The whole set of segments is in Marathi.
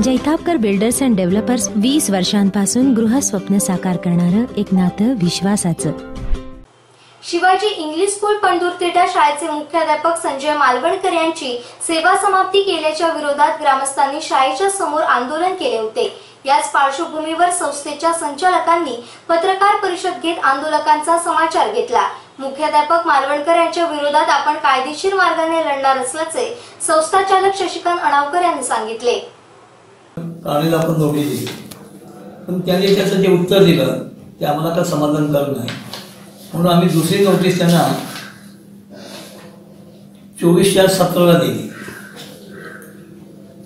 जैतापकर बिल्डर्स अँड डेव्हलपर्स वीस वर्षांपासून गृहस्वप्न साकार करणारं एक नातं विश्वासाचं. शिवाजी इंग्लिश स्कूल पंढूरतेटा शाळेचे मुख्याध्यापक संजय मालवणकर यांची सेवा समाप्ती केल्याच्या विरोधात ग्रामस्थांनी शाळेच्या समोर आंदोलन केले होते. याच पार्श्वभूमीवर संस्थेच्या संचालकांनी पत्रकार परिषद घेत आंदोलकांचा समाचार घेतला. मुख्याध्यापक मालवणकर यांच्या विरोधात आपण कायदेशीर मार्गाने लढणार असल्याचे संस्थाचालक शशिकांत अणावकर यांनी सांगितले. राणीला आपण नोकरी दिली. पण त्यांनी त्याचं जे उत्तर दिलं ते आम्हाला काय समाधानकारक नाही? म्हणून आम्ही दुसरी नोटीस त्यांना चोवीस चार सतराला दिली.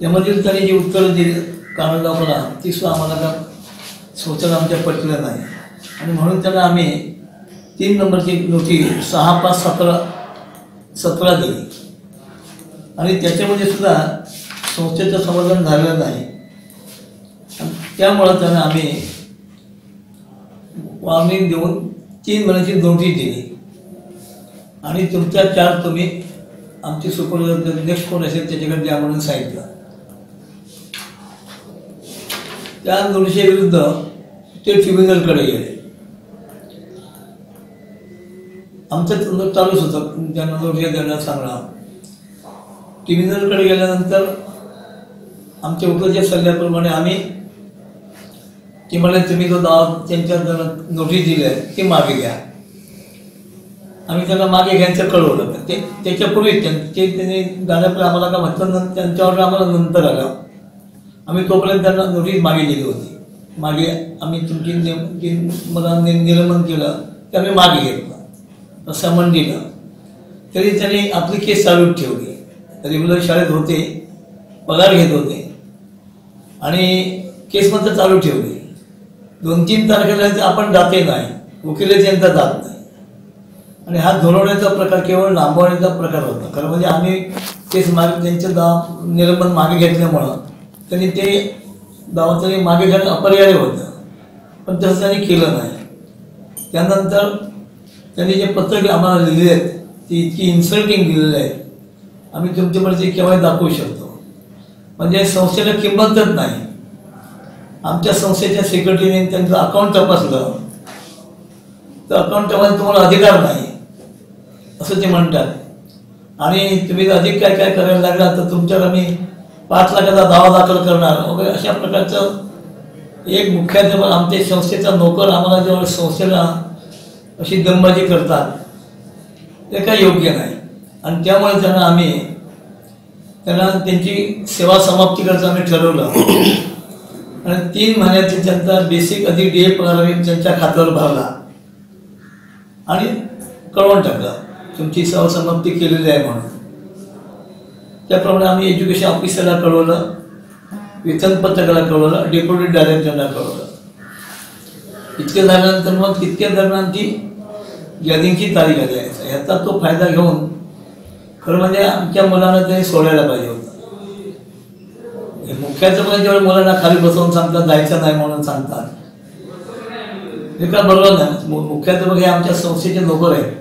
त्यामधील त्यांनी जी उत्तरं दिली मला ती सुद्धा आम्हाला का सूचना आमच्या पटलं नाही. आणि म्हणून त्यांना आम्ही तीन नंबरची नोटीस सहा पाच सतरा सतरा दिली. आणि त्याच्यामध्ये सुद्धा संस्थेचं समाधान झालेलं नाही. त्यामुळं त्यांना आम्ही वॉर्निंग देऊन तीन महिन्याची नोटीस दिली. आणि तुमच्या चार तुम्ही आमची सुपरवायझर नेक्स्ट कोण असेल त्याच्याकडे द्या म्हणून सांगितलं. त्या नोटीसच्या विरुद्ध ते ट्रिब्युनलकडे गेले. आमचं तंत्र चालूच होतं. त्यांना नोटीस देण्यात सांगणं ट्रिब्युनलकडे गेल्यानंतर आमच्या उपदेश सल्ल्याप्रमाणे आम्ही ते म्हणे तुम्ही जो दावा त्यांच्या नोटीस दिली आहे ती मागे घ्या. आम्ही त्यांना मागे घ्यायचं कळवलं. ते त्याच्यापूर्वी त्यांचे त्यांनी जाण्यापूर्वी आम्हाला का म्हटलं त्यांच्यावर आम्हाला नंतर आलं. आम्ही तोपर्यंत त्यांना नोटीस मागे दिली होती. मागे आम्ही तुमची नेम मला निलंबन केलं ते आम्ही मागे घेतलं. समन दिलं. तरी त्यांनी आपली केस चालू ठेवली. रेग्युलर शाळेत होते पगार घेत होते. आणि केस मात्र चालू ठेवली. दोन तीन तारखेला ते आपण जाते नाही. वकिल त्यांचा जात नाही. आणि हा धोरवण्याचा प्रकार केवळ लांबवण्याचा प्रकार होता. खरं म्हणजे आम्ही तेच मागे त्यांचे दाव निलंबन मागे घेतल्यामुळं त्यांनी ते दावा त्यांनी मागे घेणं अपरिहार्य होतं. पण तसं त्यांनी केलं नाही. त्यानंतर त्यांनी जे पत्रक आम्हाला लिहिले आहेत ती इतकी इन्सल्टिंग लिहिलेली आहेत. आम्ही तुमच्याकडे ते केव्हाही दाखवू शकतो. म्हणजे संस्थेला किंमतच नाही. आमच्या संस्थेच्या सेक्रेटरीने त्यांचं अकाउंट तपासलं. तर अकाउंट तपास तुम्हाला अधिकार नाही असं ते म्हणतात. आणि तुम्ही अधिक काय काय करायला लागला तर तुमच्यावर आम्ही पाच लाखाचा दावा दाखल करणार. वगैरे अशा प्रकारचं एक मुख्याध्यापक आमच्या संस्थेचा नोकर आम्हाला जेव्हा संस्थेला अशी दमबाजी करतात ते काही योग्य नाही. आणि त्यामुळे त्यांना आम्ही त्यांना त्यांची सेवा समाप्ती करायचं आम्ही ठरवलं. आणि तीन महिन्याचे त्यांचा बेसिक अधिक डी ए पगार त्यांच्या खात्यावर भरला. आणि कळवून टाकलं. तुमची सहसमाप्ती समाप्ती केलेली आहे म्हणून. त्याप्रमाणे आम्ही एज्युकेशन ऑफिसरला कळवलं वेतनपत्रकाला कळवलं डेप्युटी डायरेक्टरला कळवलं. इतके झाल्यानंतर मग तितक्या दरम्यान ती गॅदिंगची तारीख आली आहे. याचा तो फायदा घेऊन खरं म्हणजे आमच्या मुलांना त्यांनी सोडायला पाहिजे मुख्याचं पण जेव्हा मुलांना खाली बसवून सांगतात जायचं नाही म्हणून सांगतात. हे का बरोबर नाही. मुख्याचं हे आमच्या संस्थेचे नोकर आहेत.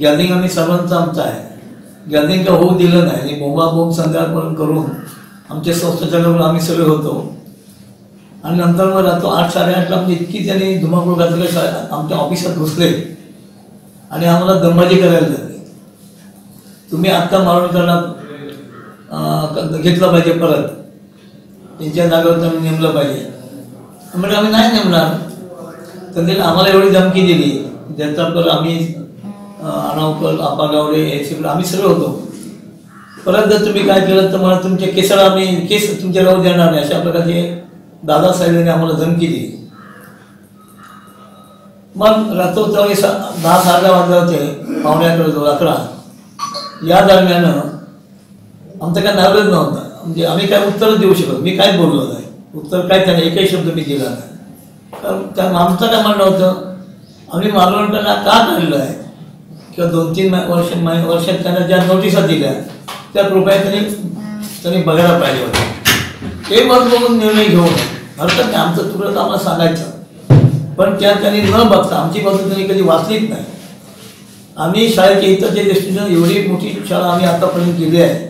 गॅदरिंग आम्ही सर्वांचं आमचं आहे. गॅदरिंग का होऊ दिलं नाही. आणि बोंबाबोंब संध्याकाळपर्यंत करून आमच्या संस्थेच्या आम्ही सगळे होतो. आणि नंतर मग राहतो आठ साडेआठला म्हणजे इतकी त्यांनी धुमाकूळ घातले आमच्या ऑफिसात घुसले. आणि आम्हाला दमबाजी करायला लागली. तुम्ही आत्ता मारून करणार घेतलं पाहिजे परत. त्यांच्या जागेवर तुम्ही नेमलं पाहिजे. म्हणजे आम्ही नाही नेमणार. तर त्यांनी आम्हाला एवढी धमकी दिली. ज्याचा पर आम्ही अं, आपा गावडे हे आम्ही सगळं होतो. परत जर तुम्ही काय केलं तर मला तुमच्या केसाला आम्ही केस तुमच्या राहू देणार नाही. अशा प्रकारचे दादासाहेबांनी आम्हाला धमकी दिली. मग रात्र सा दहा साडे वाजले होते पाहुण्याकडे जो अकरा. या दरम्यान आमचा काय नावच नव्हता. म्हणजे आम्ही काय उत्तर देऊ शकत मी काय बोललो नाही. उत्तर काय त्याने एकही शब्द मी दिला नाही. कारण त्या आमचं काय म्हणणं होतं आम्ही मालवणकडनं का काढलं आहे? किंवा दोन तीन वर्ष वर्षात त्यांना ज्या नोटिसा दिल्या त्या कृपया त्यांनी त्यांनी बघायला पाहिजे होते ते मग बघून निर्णय घेऊन हरकत नाही आमचं तुरंत आम्हाला सांगायचं. पण त्या त्यांनी न बघता आमची बाजू त्यांनी कधी वाचलीच नाही. आम्ही शाळेच्या हिताच्या दृष्टीनं एवढी मोठी शाळा आम्ही आतापर्यंत केली आहे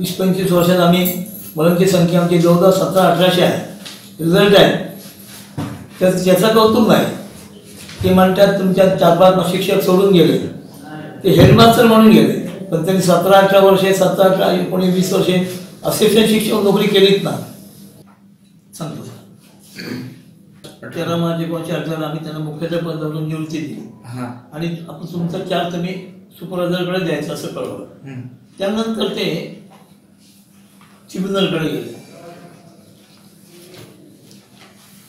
वीस पंचवीस वर्षात आम्ही मुलांची संख्या आमची जवळजवळ सतरा अठराशे आहे. रिझल्ट आहे. तर त्याचं कौतुक नाही. ते म्हणतात तुमच्या चार पाच शिक्षक सोडून गेले. ते हेडमास्टर म्हणून गेले. पण त्यांनी सतरा अठरा वर्षे सतरा अठरा एकोणीस वीस वर्षे असिस्टंट शिक्षक नोकरी केलीच ना. सांगतो. तेरा मार्च एकोणीसशे अठरा आम्ही त्यांना मुख्याध्यापकावरून निवृत्ती दिली. हा. आणि आपण तुमचं चार तुम्ही सुपरवायझरकडे द्यायचं असं कळवलं. त्यानंतर ते ट्रिब्युनलकडे गेले.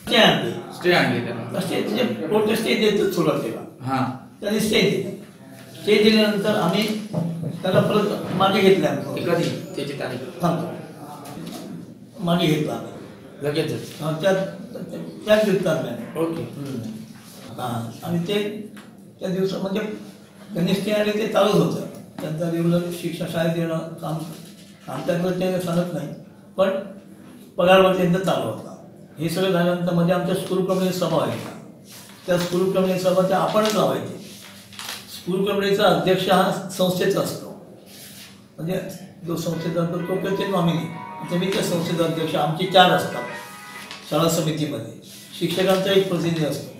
ते आणले. स्टे आणली त्याला स्टे म्हणजे कोर्ट स्टे देतो सुरुवातीला. हा. त्यांनी स्टे दिले. स्टे दिल्यानंतर आम्ही त्याला परत मागे घेतले ते कधी? त्याची तारीख. थांबतो मागे घेतला लगेचच त्याच नाही ओके हा आणि ते त्या दिवसा म्हणजे त्यांनी स्टे आणि ते चालूच होतं. त्यांचा रेग्युलर शिक्षा शाळेत येणं काम आणि त्यांचं सांगत नाही. पण पगारवर त्यांचा चालू होता. हे सगळं झाल्यानंतर म्हणजे आमच्या स्कूल कमिटी सभा व्हायच्या त्या स्कूल कमिटी सभा त्या आपणच लावायचे. स्कूल कमिटीचा अध्यक्ष हा संस्थेचा असतो. म्हणजे जो संस्थेचा असतो तो त्याचे नॉमिनी. ते मी त्या संस्थेचा अध्यक्ष आमचे चार असतात. शाळा समितीमध्ये. शिक्षकांचा एक प्रतिनिधी असतो.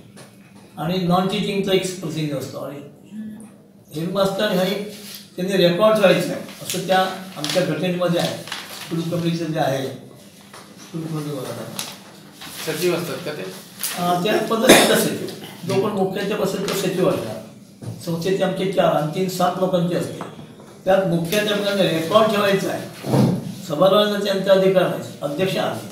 आणि नॉन टीचिंगचा एक प्रतिनिधी असतो. आणि हेडमास्टर एक त्यांनी रेकॉर्ड ठेवायचं आहे असं त्या आमच्या घटनेमध्ये आहे. स्कूल कमिटीचं जे आहे. स्कूल सचिव असतात का ते? त्या पद्धतीचा सचिव. जो पण मुख्याध्यापक असेल तो सचिव असणार संस्थेचे आमचे चार आणखीन सात लोकांचे असते त्यात मुख्याध्यापकांना रेकॉर्ड ठेवायचा आहे. सभागृहांना त्यांचा अधिकार नाही अध्यक्ष आहे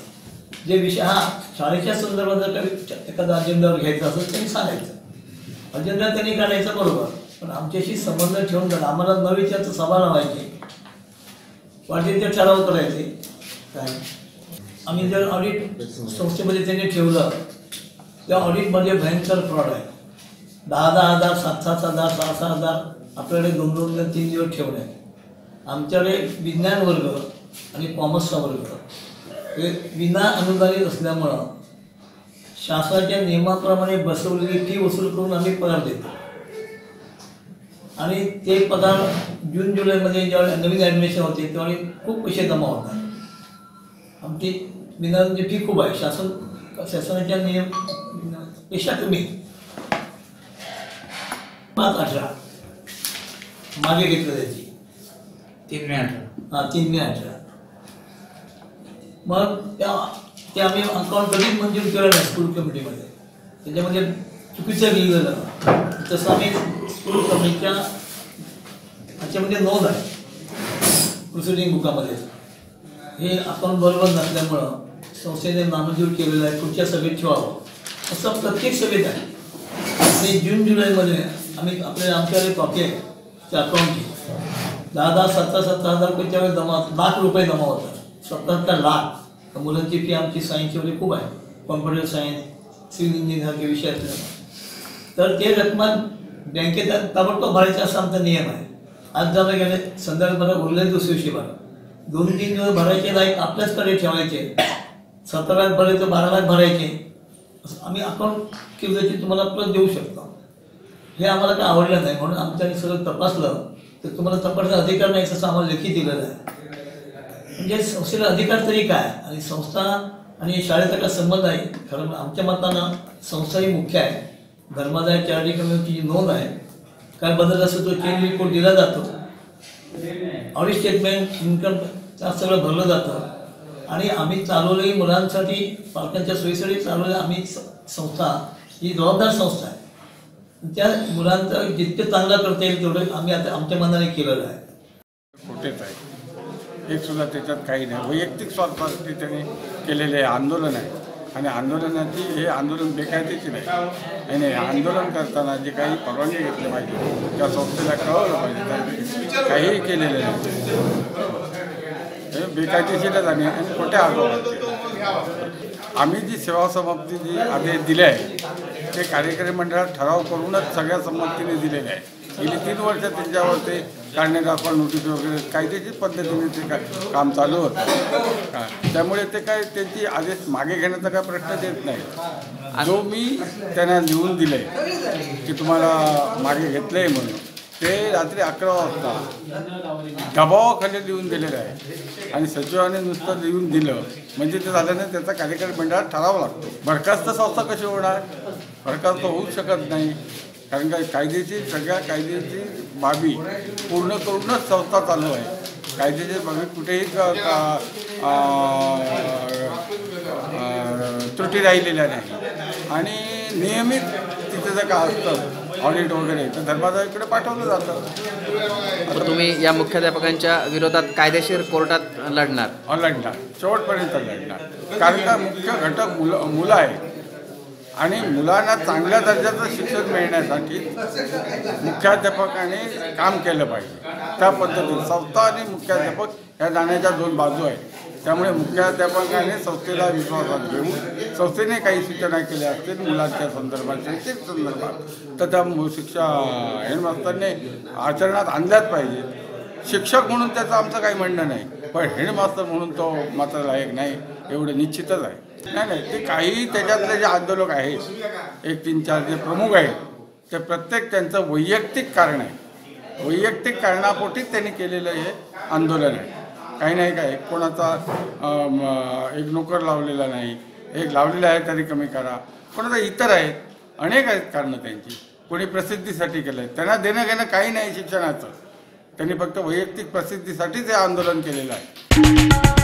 जे विषय हा शाळेच्या संदर्भात जर काही एखादा अजेंडावर घ्यायचा असेल त्यांनी सांगायचं. अजेंडा त्यांनी काढायचा बरोबर. पण आमच्याशी संबंध ठेवून झाला. आम्हाला न विचारता सभा लावायचे वाटेल ते ठराव करायचे. काय? आम्ही जर ऑडिट संस्थेमध्ये त्यांनी ठेवलं त्या ऑडिटमध्ये भयंकर फ्रॉड आहे. दहा दहा हजार सात सात हजार सहा सहा हजार आपल्याकडे दोन दोन दोन तीन दिवस ठेवणे आमच्याकडे विज्ञान वर्ग आणि कॉमर्सचा वर्ग. हे विना अनुदानित असल्यामुळं शासनाच्या नियमाप्रमाणे बसवलेली फी वसूल करून आम्ही पगार देतो. आणि ते पगार जून जुलैमध्ये ज्यावेळी नवीन ॲडमिशन होते त्यावेळी खूप पैसे जमा होतात. आमची विनाची फी खूप आहे. शासन शासनाच्या नियमपेक्षा कमी. पाच अठरा. मागे घेतलं त्याची. तीन मे अठरा. हा तीन मे अठरा. मग त्या ते आम्ही अकाउंट कधीच मंजूर केलं नाही स्कूल कमिटीमध्ये त्याच्यामध्ये चुकीचं लिहिलेलं तसं आम्ही स्कूल कमिटीच्या ह्याच्यामध्ये नोंद आहे. प्रोसिडिंग बुकामध्ये हे आपण बरोबर नसल्यामुळं संस्थेने नामंजूर केलेलं आहे पुढच्या सभेत ठेवावं. असं प्रत्येक सभेत आहे. आणि जून जुलैमध्ये आम्ही आपल्या आमच्याकडे कॉपी आहे त्या अकाउंटची दहा दहा सतरा सतरा हजार रुपये वेळेस जमा लाख रुपये जमा होतात. सत्तर लाख. मुलांची फी आमची सायन्सची वगैरे खूप आहे. कॉम्प्युटर सायन्स सिव्हिल इंजिनिअरचे विषय असल्यामुळे तर ते रक्कम बँकेत ताबडतोब भरायचा असा आमचा नियम आहे. आज जमा गेले संध्याकाळी भरा उरले दुसऱ्या दिवशी भरा. दोन तीन दिवस भरायचे लाईक आपल्याचकडे ठेवायचे. सतरा लाख भरायचे बारा लाख भरायचे. असं आम्ही अकाउंट केलं तुम्हाला परत देऊ शकतो. हे आम्हाला काय आवडलं नाही म्हणून आमच्याने सगळं तपासलं. तर तुम्हाला तपासण्याचा अधिकार नाही तसं आम्हाला लेखी दिलेलं आहे. म्हणजे संस्थेला अधिकार तरी काय? आणि संस्था आणि शाळेचा काय संबंध आहे? खरं आमच्या मतानं संस्था ही मुख्य आहे. धर्मादाय चॅरिटी कम्युनिटीची नोंद आहे. काय बदल असतो तो चेंज रिपोर्ट दिला जातो. ऑडिट स्टेटमेंट इन्कम सगळं भरलं जातं. आणि आम्ही चालवलेली मुलांसाठी पालकांच्या सोयीसाठी चालवलेली आम्ही स- संस्था ही जबाबदार संस्था आहे. त्या मुलांचं जितकं चांगलं करता येईल तेवढं आम्ही आता आमच्या मनाने केलेलं आहे. खोटेच आहे. एक सुद्धा त्याच्यात काही नाही. वैयक्तिक स्वार्थासाठी त्यांनी केलेले आंदोलन आहे. आणि आंदोलनाची हे आंदोलन बेकायदेशीर आहे. आणि नाही, आंदोलन करताना जे काही परवानगी घेतली पाहिजे त्या संस्थेला कळवलं पाहिजे. काहीही केलेलं नाही. हे बेकायदेशीरच आणि आणि खोट्या आरोप आम्ही जी सेवा समाप्ती जी आदेश दिले आहे ते कार्यकारी मंडळात ठराव करूनच सगळ्या संमतीने दिलेले आहे. गेली तीन वर्ष त्यांच्यावर ते काढण्यात आपण नोटीस वगैरे कायदेशीर पद्धतीने ते का- काम चालू होतं. त्यामुळे ते काय त्यांची आदेश मागे घेण्याचा काय प्रश्न येत नाही. जो मी त्यांना लिहून दिले की तुम्हाला मागे घेतलंय म्हणून ते रात्री अकरा वाजता दबावाखाली लिहून दिलेलं आहे. आणि सचिवाने नुसतं लिहून दिलं. म्हणजे ते झाल्याने त्याचा कार्यकारी मंडळात ठरावा लागतो. बरखास्त संस्था कशी होणार? बरखास्त होऊ शकत नाही. कारण काय कायद्याची सगळ्या कायद्याची बाबी पूर्ण करूनच संस्था चालू आहे. कायद्याची बाबी कुठेही त्रुटी राहिलेल्या नाही. आणि नियमित तिथे जर का असतं ऑडिट वगैरे तर धर्मादायाकडे पाठवलं जातं. तर तुम्ही या मुख्याध्यापकांच्या विरोधात कायदेशीर कोर्टात लढणार. लढणार. शेवटपर्यंत लढणार. कारण का मुख्य घटक मुलं मुलं आहे आणि मुलांना चांगल्या दर्जाचं शिक्षण मिळण्यासाठी मुख्याध्यापकाने काम केलं पाहिजे. त्या पद्धतीने संस्था आणि मुख्याध्यापक या नाण्याच्या दोन बाजू आहेत. त्यामुळे मुख्याध्यापकाने संस्थेला विश्वासात घेऊन संस्थेने काही सूचना केल्या असतील मुलांच्या संदर्भात शैक्षणिक संदर्भात. तर त्या मु- शिक्षा हेडमास्तरने आचरणात आणल्याच पाहिजे शिक्षक म्हणून त्याचं आमचं काही म्हणणं नाही पण हेडमास्तर म्हणून तो मात्र लायक नाही एवढं निश्चितच आहे. नाही नाही ते काही त्याच्यातले जे आंदोलक आहेत एक तीन चार जे प्रमुख आहेत ते प्रत्येक त्यांचं वैयक्तिक कारण आहे. वैयक्तिक कारणापोटीच त्यांनी केलेलं हे आंदोलन आहे. काही नाही काय कोणाचा एक नोकर लावलेला नाही. एक लावलेला आहे तरी कमी करा. कोणाचा इतर आहेत. अनेक आहेत कारणं त्यांची. कोणी प्रसिद्धीसाठी केलं आहे त्यांना देणं घेणं काही नाही शिक्षणाचं. त्यांनी फक्त वैयक्तिक प्रसिद्धीसाठीच हे आंदोलन केलेलं आहे.